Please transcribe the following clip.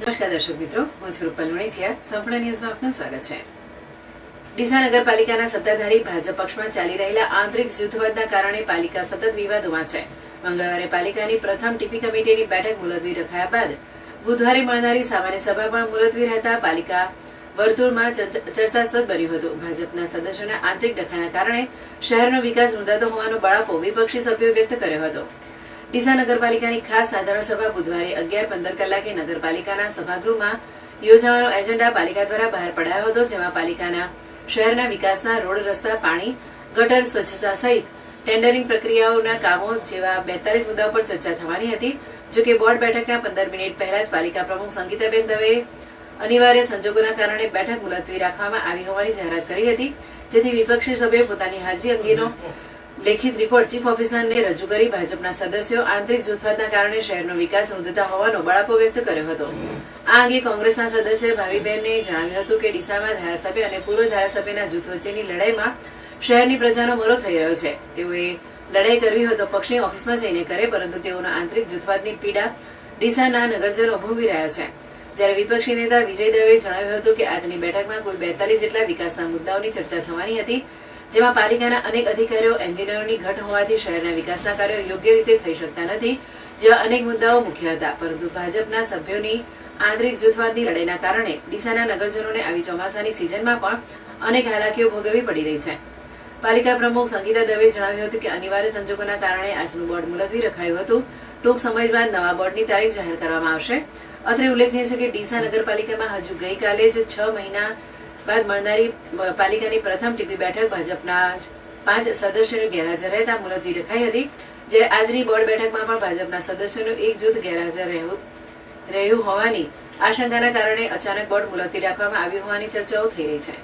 નમસ્કાર દર્શક મિત્રો, હું છું રૂપલ સંપૂર્ણ ન્યૂઝમાં આપનું સ્વાગત છે. ડીસા નગરપાલિકાના સત્તાધારી ભાજપ પક્ષમાં ચાલી રહેલા આંતરિક જૂથવાદના કારણે પાલિકા સતત વિવાદોમાં છે. મંગળવારે પાલિકાની પ્રથમ ટીપી કમિટીની બેઠક મુલતવી રખાયા બાદ બુધવારે મળનારી સામાન્ય સભા પણ મુલતવી રહેતા પાલિકા વર્તુળમાં ચર્ચ- ચર્ચાસ્પદ બન્યું હતું. ભાજપના સદસ્યોના આંતરિક ડખાના કારણે શહેરનો વિકાસ રૂંધાતો હોવાનો બળાપો વિપક્ષી સભ્યોએ વ્યક્ત કર્યો હતો. ડીસા નગરપાલિકાની ખાસ સાધારણ સભા બુધવારે અગિયાર પંદર કલાકે નગરપાલિકાના સભાગૃહમાં યોજાવાનો એજન્ડા પાલિકા દ્વારા બહાર પડાયો હતો, જેમાં પાલિકાના શહેરના વિકાસના રોડ, રસ્તા, પાણી, ગટર, સ્વચ્છતા સહિત ટેન્ડરિંગ પ્રક્રિયાઓના કામો જેવા બેતાલીસ મુદ્દાઓ પર ચર્ચા થવાની હતી, જો કે બોર્ડ બેઠકના પંદર મિનિટ પહેલા જ પાલિકા પ્રમુખ સંગીતાબેન દવેએ અનિવાર્ય સંજોગોના કારણે બેઠક મુલતવી રાખવામાં આવી હોવાની જાહેરાત કરી હતી, જેથી વિપક્ષી સભ્યોએ પોતાની હાજરી અંગેનો લેખિત રિપોર્ટ ચીફ ઓફિસરને રજૂ કરી ભાજપના સદસ્યો આંતરિક જૂથવાદના કારણે શહેરનો વિકાસ રૂંધતા હોવાનો બળાપો વ્યક્ત કર્યો હતો. આ અંગે કોંગ્રેસના સદસ્ય ભાવીબહેને જણાવ્યું હતું કે ડીસામાં ધારાસભ્ય અને પૂર્વ ધારાસભ્યના જૂથ વચ્ચેની લડાઈમાં શહેરની પ્રજાનો મરો થઈ રહ્યો છે. તેઓએ લડાઈ કરવી હોય તો પક્ષની ઓફિસમાં જઈને કરે, પરંતુ તેઓના આંતરિક જૂથવાદની પીડા ડીસાના નગરજનો ભોગવી રહ્યા છે. જ્યારે વિપક્ષી નેતા વિજય દવે જણાવ્યું હતું કે આજની બેઠકમાં કુલ બેતાલીસ જેટલા વિકાસના મુદ્દાઓની ચર્ચા થવાની હતી જેમાં પાલિકાના અનેક અધિકારીઓ, એન્જિનિયરોની ઘટ હોવાથી શહેરના વિકાસના કાર્યો યોગ્ય રીતે થઈ શકતા નથી, જેવા અનેક મુદ્દાઓ મુખ્ય હતા. પરંતુ ભાજપના સભ્યોની આંતરિક જૂથવાદની લડાઈના કારણે ડીસાના નગરજનોને આવી ચોમાસાની સિઝનમાં પણ અનેક હાલાકીઓ ભોગવવી પડી રહી છે. પાલિકા પ્રમુખ સંગીતા દવે જણાવ્યું હતું કે અનિવાર્ય સંજોગોના કારણે આજનું બોર્ડ મુલતવી રખાયું હતું. ટૂંક સમય બાદ નવા બોર્ડની તારીખ જાહેર કરવામાં આવશે. અત્રે ઉલ્લેખનીય છે કે ડીસા નગરપાલિકામાં હજુ ગઈકાલે જ છ મહિના બાદ મળનારી પાલિકાની પ્રથમ ટીપી બેઠક ભાજપના પાંચ સદસ્યોની ગેરહાજર રહેતા મુલતવી રખાઈ હતી, જ્યારે આજની બોર્ડ બેઠકમાં પણ ભાજપના સદસ્યોનું એક જૂથ ગેરહાજર રહેવું, રહ્યું હોવાની આશંકાના કારણે અચાનક બોર્ડ મુલતવી રાખવામાં આવ્યું હોવાની ચર્ચાઓ થઈ રહી છે.